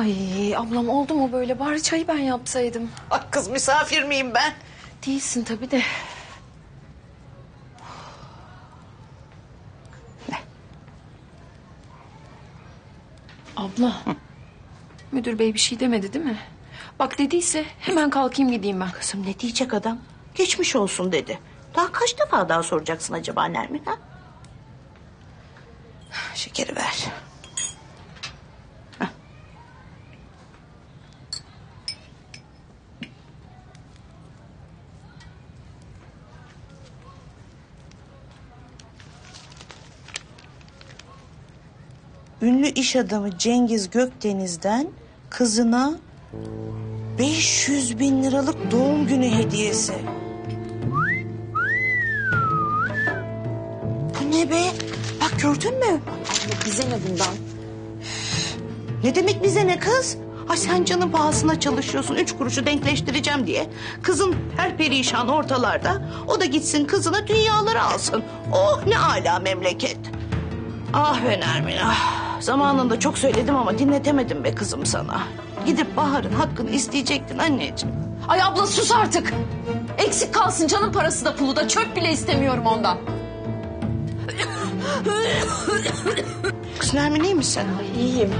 Ay ablam oldu mu böyle bari çayı ben yapsaydım. Ay kız misafir miyim ben? Değilsin tabii de. Abla. Müdür bey bir şey demedi değil mi? Bak dediyse hemen kalkayım gideyim ben. Kızım ne diyecek adam? Geçmiş olsun dedi. Daha kaç defa daha soracaksın acaba Nermin ha? Şekeri ver. Ünlü iş adamı Cengiz Gökdeniz'den kızına 500 bin liralık doğum günü hediyesi. Bu ne be? Bak gördün mü? Bize ne bundan? Ne demek bize ne kız? Ay sen canın pahasına çalışıyorsun üç kuruşu denkleştireceğim diye. Kızın her perişan ortalarda. O da gitsin kızına dünyaları alsın. Oh ne ala memleket. Ah be Nermin ah. Zamanında çok söyledim ama dinletemedim be kızım sana. Gidip Bahar'ın hakkını isteyecektin anneciğim. Ay abla sus artık. Eksik kalsın canın parası da pulu da çöp bile istemiyorum ondan. Kız Nermin iyi misin? İyiyim.